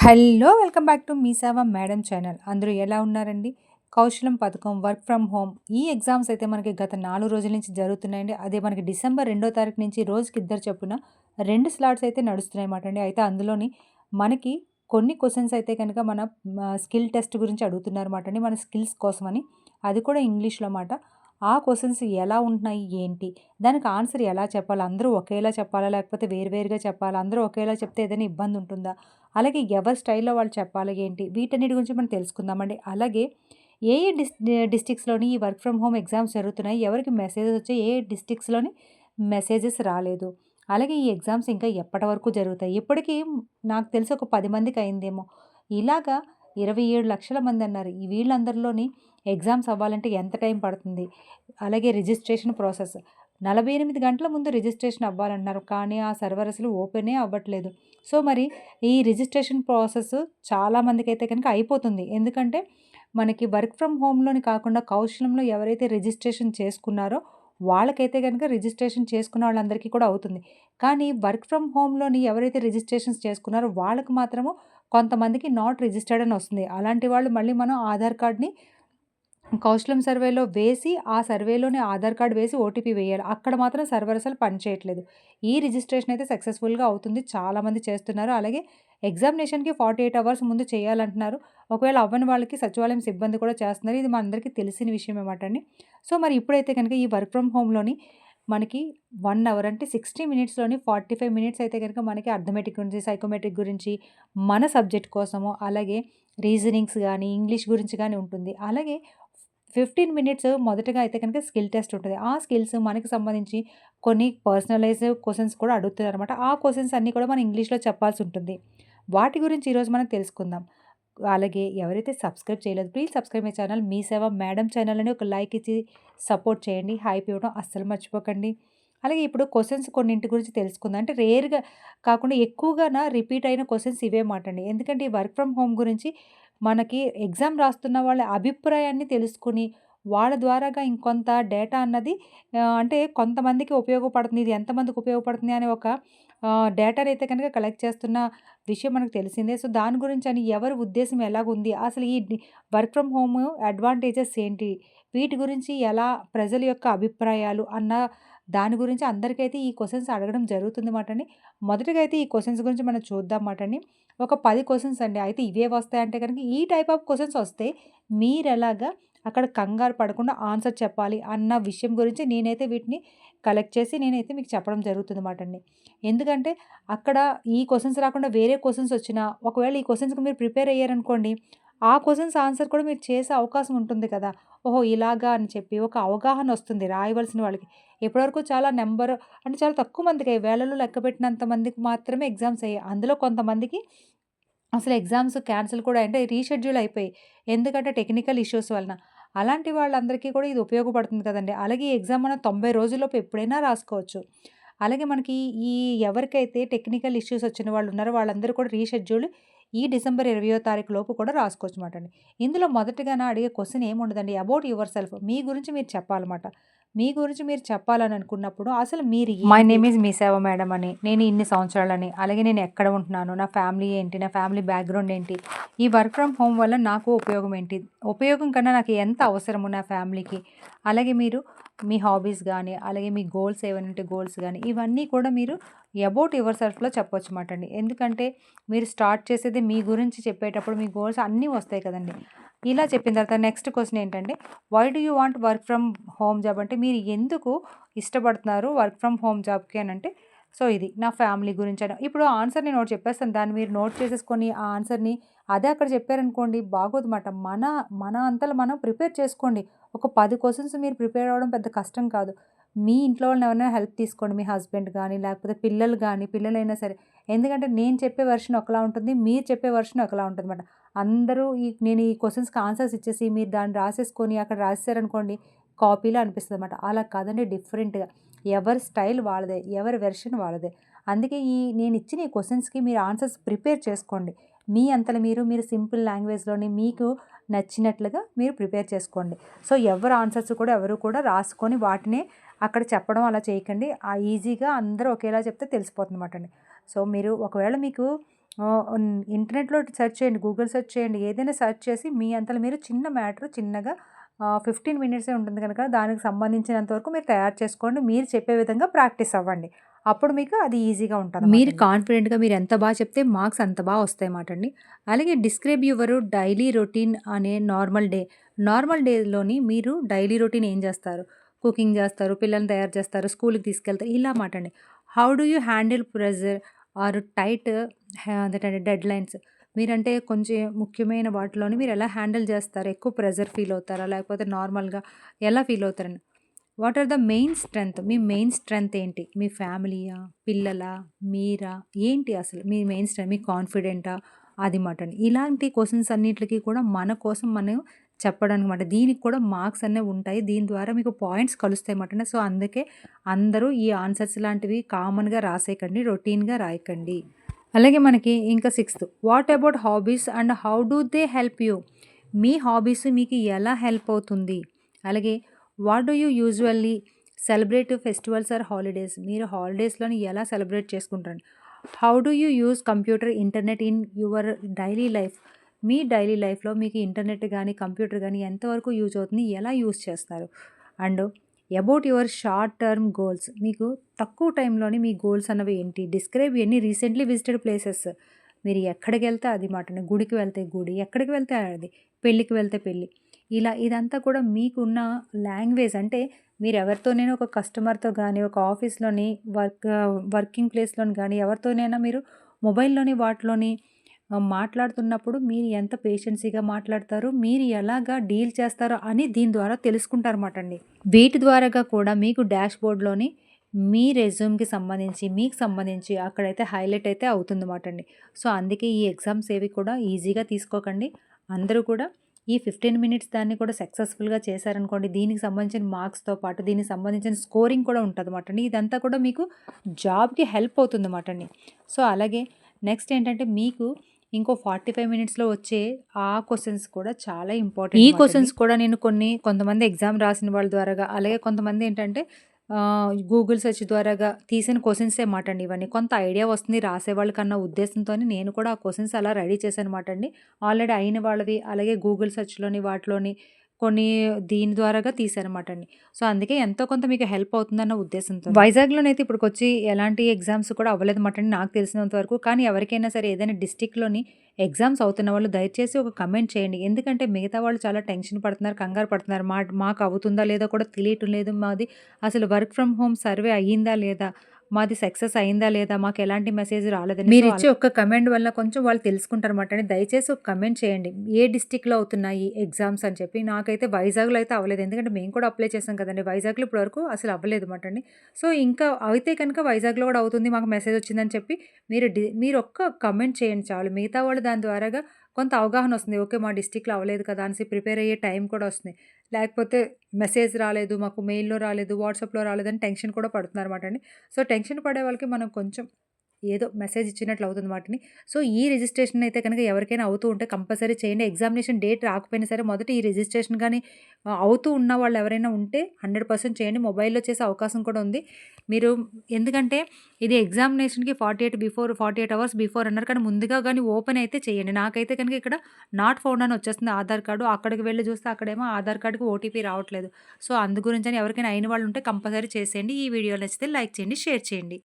Hello welcome back to మీ సేవ madam channel. అందరూ ఎలా ఉన్నారండి? కౌశలం పథకం వర్క్ ఫ్రమ్ హోమ్ ఈ ఎగ్జామ్స్ అయితే మనకి గత నాలుగు రోజుల నుంచి జరుగుతున్నాయండి. అదే మనకి డిసెంబర్ రెండో తారీఖు నుంచి రోజుకి ఇద్దరు చొప్పున రెండు స్లాట్స్ అయితే నడుస్తున్నాయన్నమాట అండి. అయితే అందులోని మనకి కొన్ని క్వశ్చన్స్ అయితే కనుక మన స్కిల్ టెస్ట్ గురించి అడుగుతున్నారన్నమాట అండి. మన స్కిల్స్ కోసమని. అది కూడా ఇంగ్లీష్లో అన్నమాట. ఆ క్వశ్చన్స్ ఎలా ఉంటున్నాయి ఏంటి? దానికి ఆన్సర్ ఎలా చెప్పాలి? అందరూ ఒకేలా చెప్పాలా? లేకపోతే వేరువేరుగా చెప్పాలా? అందరూ ఒకేలా చెప్తే ఏదైనా ఇబ్బంది ఉంటుందా? అలాగే ఎవరి స్టైల్లో వాళ్ళు చెప్పాలి ఏంటి వీటన్నిటి గురించి మనం తెలుసుకుందామండి. అలాగే ఏ ఏ డిస్ డిస్టిక్స్లోని ఈ వర్క్ ఫ్రమ్ హోమ్ ఎగ్జామ్స్ జరుగుతున్నాయి ఎవరికి మెసేజెస్ వచ్చాయి ఏ ఏ డిస్టిక్స్లోని మెసేజెస్ రాలేదు. అలాగే ఈ ఎగ్జామ్స్ ఇంకా ఎప్పటి వరకు జరుగుతాయి? ఇప్పటికీ నాకు తెలిసి ఒక పది మందికి అయిందేమో. ఇలాగా ఇరవై ఏడు లక్షల మంది అన్నారు. ఈ వీళ్ళందరిలోని ఎగ్జామ్స్ అవ్వాలంటే ఎంత టైం పడుతుంది? అలాగే రిజిస్ట్రేషన్ ప్రాసెస్. నలభై ఎనిమిది గంటల ముందు రిజిస్ట్రేషన్ అవ్వాలన్నారు కానీ ఆ సర్వర్ అసలు ఓపెనే అవ్వట్లేదు. సో మరి ఈ రిజిస్ట్రేషన్ ప్రాసెస్ చాలామందికి అయితే కనుక అయిపోతుంది. ఎందుకంటే మనకి వర్క్ ఫ్రమ్ హోమ్లోని కాకుండా కౌశలంలో ఎవరైతే రిజిస్ట్రేషన్ చేసుకున్నారో వాళ్ళకైతే కనుక రిజిస్ట్రేషన్ చేసుకున్న వాళ్ళందరికీ కూడా అవుతుంది. కానీ వర్క్ ఫ్రమ్ హోమ్లోని ఎవరైతే రిజిస్ట్రేషన్స్ చేసుకున్నారో వాళ్ళకి మాత్రము కొంతమందికి నాట్ రిజిస్టర్డ్ అని వస్తుంది. అలాంటి వాళ్ళు మళ్ళీ మనం ఆధార్ కార్డ్ని కౌశలం సర్వేలో వేసి ఆ సర్వేలోనే ఆధార్ కార్డ్ వేసి ఓటీపీ వేయాలి. అక్కడ మాత్రం సర్వర్ అసలు పనిచేయట్లేదు ఈ రిజిస్ట్రేషన్ అయితే సక్సెస్ఫుల్గా అవుతుంది. చాలామంది చేస్తున్నారు. అలాగే ఎగ్జామినేషన్కి ఫార్టీ ఎయిట్ అవర్స్ ముందు చేయాలంటున్నారు. ఒకవేళ అవ్వని వాళ్ళకి సచివాలయం సిబ్బంది కూడా చేస్తున్నారు. ఇది మనందరికీ తెలిసిన విషయం ఏమాట అండి. సో మరి ఇప్పుడైతే కనుక ఈ వర్క్ ఫ్రమ్ హోమ్లోని మనకి వన్ అవర్ అంటే సిక్స్టీ మినిట్స్లోని ఫార్టీ ఫైవ్ మినిట్స్ అయితే కనుక మనకి అర్థమెటిక్ గురించి సైకోమెట్రిక్ గురించి మన సబ్జెక్ట్ కోసము అలాగే రీజనింగ్స్ కానీ ఇంగ్లీష్ గురించి కానీ ఉంటుంది. అలాగే ఫిఫ్టీన్ మినిట్స్ మొదటగా అయితే కనుక స్కిల్ టెస్ట్ ఉంటుంది. ఆ స్కిల్స్ మనకి సంబంధించి కొన్ని పర్సనలైజ్ క్వశ్చన్స్ కూడా అడుగుతారు అనమాట ఆ క్వశ్చన్స్ అన్నీ కూడా మనం ఇంగ్లీష్లో చెప్పాల్సి ఉంటుంది. వాటి గురించి ఈరోజు మనం తెలుసుకుందాం. అలాగే ఎవరైతే సబ్స్క్రైబ్ చేయలేదు ప్లీజ్ సబ్స్క్రైబ్ మై ఛానల్. మీ సేవ మేడం ఛానల్ అని ఒక లైక్ ఇచ్చి సపోర్ట్ చేయండి. హైప్ ఇవ్వడం అస్సలు మర్చిపోకండి. అలాగే ఇప్పుడు క్వశ్చన్స్ కొన్నింటి గురించి తెలుసుకుందాం. అంటే రేర్గా కాకుండా ఎక్కువగా రిపీట్ అయిన క్వశ్చన్స్ ఇవే మాట అండి ఎందుకంటే ఈ వర్క్ ఫ్రమ్ హోమ్ గురించి మనకి ఎగ్జామ్ రాస్తున్న వాళ్ళ అభిప్రాయాన్ని తెలుసుకుని వాళ్ళ ద్వారాగా ఇంకొంత డేటా అన్నది అంటే కొంతమందికి ఉపయోగపడుతుంది. ఇది ఎంతమందికి ఉపయోగపడుతుంది అనే ఒక డేటాని అయితే కనుక కలెక్ట్ చేస్తున్న విషయం మనకు తెలిసిందే. సో దాని గురించి అని ఎవరి ఉద్దేశం ఎలాగుంది? అసలు ఈ వర్క్ ఫ్రమ్ హోమ్ అడ్వాంటేజెస్ ఏంటి? వీటి గురించి ఎలా ప్రజల యొక్క అభిప్రాయాలు అన్న దాని గురించి అందరికైతే ఈ క్వశ్చన్స్ అడగడం జరుగుతుంది మాట అండి మొదటగా అయితే ఈ క్వశ్చన్స్ గురించి మనం చూద్దాం మాట అండి ఒక పది క్వశ్చన్స్ అండి. అయితే ఇవే వస్తాయంటే కనుక ఈ టైప్ ఆఫ్ క్వశ్చన్స్ వస్తే మీరు ఎలాగా అక్కడ కంగారు పడకుండా ఆన్సర్ చెప్పాలి అన్న విషయం గురించి నేనైతే వీటిని కలెక్ట్ చేసి నేనైతే మీకు చెప్పడం జరుగుతుంది మాట అండి ఎందుకంటే అక్కడ ఈ క్వశ్చన్స్ రాకుండా వేరే క్వశ్చన్స్ వచ్చినా ఒకవేళ ఈ క్వశ్చన్స్కి మీరు ప్రిపేర్ అయ్యారనుకోండి ఆ క్వశ్చన్స్ ఆన్సర్ కూడా మీరు చేసే అవకాశం ఉంటుంది కదా. ఓహో ఇలాగా అని చెప్పి ఒక అవగాహన వస్తుంది రాయవలసిన వాళ్ళకి. ఇప్పటివరకు చాలా నెంబర్ అంటే చాలా తక్కువ మందికి వేళల్లో లెక్క పెట్టినంత మందికి మాత్రమే ఎగ్జామ్స్ అయ్యాయి. అందులో కొంతమందికి అసలు ఎగ్జామ్స్ క్యాన్సిల్ కూడా అంటే రీషెడ్యూల్ అయిపోయి ఎందుకంటే టెక్నికల్ ఇష్యూస్ వలన. అలాంటి వాళ్ళందరికీ కూడా ఇది ఉపయోగపడుతుంది కదండి. అలాగే ఈ ఎగ్జామ్ మనం తొంభై రోజుల్లోపు ఎప్పుడైనా రాసుకోవచ్చు. అలాగే మనకి ఈ ఎవరికైతే టెక్నికల్ ఇష్యూస్ వచ్చిన వాళ్ళు ఉన్నారో వాళ్ళందరూ కూడా రీషెడ్యూల్ ఈ డిసెంబర్ ఇరవయో తారీఖు లోపు కూడా రాసుకోవచ్చు అనమాట అండి. ఇందులో మొదటిగానే అడిగే క్వశ్చన్ ఏముండదండి? About your self. మీ గురించి మీరు చెప్పాలన్నమాట. మీ గురించి మీరు చెప్పాలని అనుకున్నప్పుడు అసలు మీరు మై నేమ్ ఈజ్ మీ సేవ మేడం అని నేను ఇన్ని సంవత్సరాలని అలాగే నేను ఎక్కడ ఉంటున్నాను నా ఫ్యామిలీ ఏంటి నా ఫ్యామిలీ బ్యాక్గ్రౌండ్ ఏంటి ఈ వర్క్ ఫ్రమ్ హోమ్ వల్ల నాకు ఉపయోగం ఏంటి? ఉపయోగం కన్నా నాకు ఎంత అవసరము నా ఫ్యామిలీకి అలాగే మీరు మీ హాబీస్ కానీ అలాగే మీ గోల్స్ ఏమైనా గోల్స్ కానీ ఇవన్నీ కూడా మీరు అబౌట్ యువర్ సెల్ఫ్లో చెప్పొచ్చు మాట అండి ఎందుకంటే మీరు స్టార్ట్ చేసేది మీ గురించి చెప్పేటప్పుడు మీ గోల్స్ అన్నీ వస్తాయి కదండి. ఇలా చెప్పిన తర్వాత నెక్స్ట్ క్వశ్చన్ ఏంటంటే why do you want work from home job అంటే మీరు ఎందుకు ఇష్టపడుతున్నారు వర్క్ ఫ్రమ్ హోమ్ జాబ్కి అని అంటే సో ఇది నా ఫ్యామిలీ గురించి అని ఇప్పుడు ఆన్సర్ నేను ఒకటి చెప్పేస్తాను. దాన్ని మీరు నోట్ చేసేసుకొని ఆ ఆన్సర్ని అదే అక్కడ చెప్పారనుకోండి బాగోదన్నమాట మన మన అంతలో మనం ప్రిపేర్ చేసుకోండి. ఒక పది క్వశ్చన్స్ మీరు ప్రిపేర్ అవ్వడం పెద్ద కష్టం కాదు. మీ ఇంట్లో వాళ్ళని ఎవరైనా హెల్ప్ తీసుకోండి. మీ హస్బెండ్ కానీ లేకపోతే పిల్లలు కానీ పిల్లలైనా సరే. ఎందుకంటే నేను చెప్పే వర్షన్ ఒకలా ఉంటుంది మీరు చెప్పే వర్షన్ ఒకలా ఉంటుంది అనమాట అందరూ ఈ నేను ఈ క్వశ్చన్స్కి ఆన్సర్స్ ఇచ్చేసి మీరు దాన్ని రాసేసుకొని అక్కడ రాసేసారనుకోండి కాపీలో అనిపిస్తుంది అనమాట అలా కాదండి డిఫరెంట్గా. ఎవరి స్టైల్ వాళ్ళదే ఎవరి వెర్షన్ వాళ్ళదే అందుకే ఈ నేను ఇచ్చిన ఈ క్వశ్చన్స్కి మీరు ఆన్సర్స్ ప్రిపేర్ చేసుకోండి మీ అంతలో మీరు మీరు సింపుల్ లాంగ్వేజ్లోని మీకు నచ్చినట్లుగా మీరు ప్రిపేర్ చేసుకోండి సో ఎవరు ఆన్సర్స్ కూడా ఎవరు కూడా రాసుకొని వాటిని అక్కడ చెప్పడం అలా చేయకండి ఆ ఈజీగా అందరూ ఒకేలా చెప్తే తెలిసిపోతుంది అనమాట అండి సో మీరు ఒకవేళ మీకు ఇంటర్నెట్‌లో సెర్చ్ చేయండి. గూగుల్ సెర్చ్ చేయండి. ఏదైనా సెర్చ్ చేసి మీ అంతలో మీరు చిన్న మ్యాటర్ చిన్నగా 15 మినిట్సే ఉంటుంది గనక దానికి సంబంధించినంత వరకు మీరు తయారు చేసుకోండి. మీరు చెప్పే విధంగా ప్రాక్టీస్ అవ్వండి. అప్పుడు మీకు అది ఈజీగా ఉంటదనమాట మీరు. కాన్ఫిడెంట్‌గా మీరు ఎంత బా చెప్తే మార్క్స్ అంత బా వస్తాయన్నమాట అండి. అలాగే డిస్క్రైబ్ యువర్ డైలీ రొటీన్ అనే నార్మల్ డే. నార్మల్ డేలోని మీరు డైలీ రొటీన్ ఏం చేస్తారు? కుకింగ్ చేస్తారు, పిల్లల్ని తయారు చేస్తారు, స్కూలుకి తీసుకెళ్తారు ఇలా మాట అండి. How do you handle pressure or tight అదేంటంటే డెడ్‌లైన్స్ మీరంటే కొంచెం ముఖ్యమైన వాటిలోని మీరు ఎలా హ్యాండిల్ చేస్తారు? ఎక్కువ ప్రెషర్ ఫీల్ అవుతారా? లేకపోతే నార్మల్‌గా ఎలా ఫీల్ అవుతారని what are the main strength? Me main strength ఏంటి? మీ ఫ్యామిలీయా? పిల్లలా? మీరా? ఏంటి అసలు? మీ మెయిన్ స్ట్రెంగ్త్ మీ కాన్ఫిడెంటా? అది మాట అండి. ఇలాంటి క్వశ్చన్స్ అన్నిటికీ కూడా మన కోసం మనం చెప్పడానికి మాట. దీనికి కూడా మార్క్స్ అనేవి ఉంటాయి. దీని ద్వారా మీకు పాయింట్స్ కలుస్తాయి మాట. సో, అందుకే అందరూ ఈ ఆన్సర్స్ లాంటివి కామన్‌గా రాసేయకండి. రొటీన్‌గా రాయకండి. అలాగే మనకి ఇంకా sixth what about hobbies and how do they help you? Me hobbies మీకు ఎలా హెల్ప్ అవుతుంది? అలాగే what do you usually celebrate festivals or holidays? మీరు హాలిడేస్‌లోని ఎలా సెలబ్రేట్ చేసుకుంటారు how do you use computer, internet in your daily life? Me daily లైఫ్‌లో మీకు ఇంటర్నెట్ కానీ కంప్యూటర్ కానీ ఎంతవరకు యూజ్ అవుతుంది? ఎలా యూజ్ చేస్తారు? And about your short term goals మీకు తక్కువ టైంలోని మీ గోల్స్ అన్నవి ఏంటి? డిస్క్రైబ్ ఎన్ని రీసెంట్‌లీ విజిటెడ్ ప్లేసెస్. మీరు ఎక్కడికెళ్తే అది మాటనే గుడికి వెళ్తే గుడి, ఎక్కడికి వెళ్తే అది. పెళ్ళికి వెళ్తే పెళ్ళి. ఇలా ఇదంతా కూడా మీకున్న లాంగ్వేజ్ అంటే మీరు ఎవరితోనైనా ఒక కస్టమర్‌తో కానీ ఒక ఆఫీస్‌లోని వర్క్ వర్కింగ్ ప్లేస్‌లోని కానీ ఎవరితోనైనా మీరు మొబైల్‌లోని వాటిలోని మాట్లాడుతున్నప్పుడు మీరు ఎంత పేషెన్సీగా మాట్లాడతారు? మీరు ఎలాగా డీల్ చేస్తారో అని దీని ద్వారా తెలుసుకుంటారన్నమాట అండి. వీటి ద్వారాగా కూడా మీకు డాష్‌బోర్డ్‌లోని మీ రెజ్యూమ్‌కి సంబంధించి, మీకు సంబంధించి అక్కడైతే హైలైట్ అయితే అవుతుందన్నమాట అండి. సో, అందుకే ఈ ఎగ్జామ్స్ ఏవి కూడా ఈజీగా తీసుకోకండి. అందరూ కూడా ఈ 15 మినిట్స్ దాన్ని కూడా సక్సెస్‌ఫుల్‌గా చేశారనుకోండి. దీనికి సంబంధించిన మార్క్స్‌తో పాటు దీనికి సంబంధించిన స్కోరింగ్ కూడా ఉంటదన్నమాట అండి. ఇదంతా కూడా మీకు జాబ్‌కి హెల్ప్ అవుతుందన్నమాట అండి. సో, అలాగే నెక్స్ట్ ఏంటంటే మీకు ఇంకో 45 మినిట్స్‌లో వచ్చే ఆ క్వెషన్స్ కూడా చాలా ఇంపార్టెంట్ ఈ. క్వెషన్స్ కూడా నేను కొన్ని కొంతమంది ఎగ్జామ్ రాసిన వాళ్ళ ద్వారాగా అలాగే కొంతమంది ఏంటంటే గూగుల్ సెర్చ్ ద్వారాగా తీసిన క్వెషన్సే మాట అండి ఇవన్నీ. కొంత ఐడియా వస్తుంది రాసేవాళ్ళకన్న ఉద్దేశంతోని నేను కూడా ఆ క్వెషన్స్ అలా రెడీ చేశాను మాట అండి. ఆల్రెడీ అయిన వాళ్ళవి అలాగే గూగుల్ సెర్చ్‌లోని వాటిలోని కొన్ని దీని ద్వారాగా తీశానమాట అండి. సో, అందుకే ఎంతో కొంత మీకు హెల్ప్ అవుతుందన్న ఉద్దేశంతో. వైజాగ్‌లోనైతే ఇప్పటికొచ్చి ఎలాంటి ఎగ్జామ్స్ కూడా అవ్వలేదన్నమాట అండి నాకు తెలిసినంత వరకు. కానీ ఎవరికైనా సరే ఏదైనా డిస్ట్రిక్ట్‌లోని ఎగ్జామ్స్ అవుతున్న వాళ్ళు దయచేసి ఒక కమెంట్ చేయండి. ఎందుకంటే మిగతా వాళ్ళు చాలా టెన్షన్ పడుతున్నారు, కంగారు పడుతున్నారు. మా మాకు అవుతుందా లేదో కూడా తెలియటం లేదు. మాది అసలు వర్క్ ఫ్రమ్ హోమ్ సర్వే అయ్యిందా లేదా? మాది సక్సెస్ అయిందా లేదా? మాకు ఎలాంటి మెసేజ్ రాలేదని. మీరిచ్చే ఒక్క కమెంట్ వల్ల కొంచెం వాళ్ళు తెలుసుకుంటారన్నమాట అండి. దయచేసి ఒక కమెంట్ చేయండి. ఏ డిస్ట్రిక్ట్‌లో అవుతున్నాయి ఎగ్జామ్స్ అని చెప్పి. నాకైతే వైజాగ్‌లో అయితే అవ్వలేదు. ఎందుకంటే మేము కూడా అప్లై చేసాం కదండీ. వైజాగ్‌లో ఇప్పటివరకు అసలు అవ్వలేదన్నమాట అండి. సో, ఇంకా అయితే కనుక వైజాగ్‌లో కూడా అవుతుంది మాకు మెసేజ్ వచ్చిందని చెప్పి మీరు డి మీరు ఒక్క కమెంట్ చేయండి చాలు. మిగతా వాళ్ళు దాని ద్వారాగా కొంత అవగాహన వస్తుంది. ఓకే. మా డిస్ట్రిక్ట్‌లో అవ్వలేదు కదా! అనేసి ప్రిపేర్ అయ్యే టైం కూడా వస్తుంది. లేకపోతే మెసేజ్ రాలేదు, మాకు మెయిల్‌లో రాలేదు, వాట్సాప్‌లో రాలేదని టెన్షన్ కూడా పడుతున్నారన్నమాట అండి. సో, టెన్షన్ పడే వాళ్ళకి మనం కొంచెం ఏదో మెసేజ్ ఇచ్చినట్లు అవుతుంది వాటిని సో, ఈ రిజిస్ట్రేషన్ అయితే కనుక ఎవరికైనా అవుతూ ఉంటే కంపల్సరీ చేయండి. ఎగ్జామినేషన్ డేట్ రాకపోయినా సరే మొదట ఈ రిజిస్ట్రేషన్ కానీ అవుతూ ఉన్న వాళ్ళు ఎవరైనా ఉంటే 100% చేయండి. మొబైల్‌లో చేసే అవకాశం కూడా ఉంది. మీరు ఎందుకంటే ఇది ఎగ్జామినేషన్‌కి 48 బిఫోర్ 48 అవర్స్ బిఫోర్ అన్నారు. కానీ ముందుగా కానీ ఓపెన్ అయితే చేయండి. నాకైతే కనుక ఇక్కడ నాట్ ఫౌండ్ అని వచ్చేస్తుంది ఆధార్ కార్డు. అక్కడికి వెళ్ళి చూస్తే అక్కడేమో ఆధార్ కార్డ్‌కి ఓటీపీ రావట్లేదు. సో, అందు గురించని ఎవరికైనా అయిన వాళ్ళు ఉంటే కంపల్సరీ చేసేయండి. ఈ వీడియో నచ్చితే లైక్ చేయండి, షేర్ చేయండి.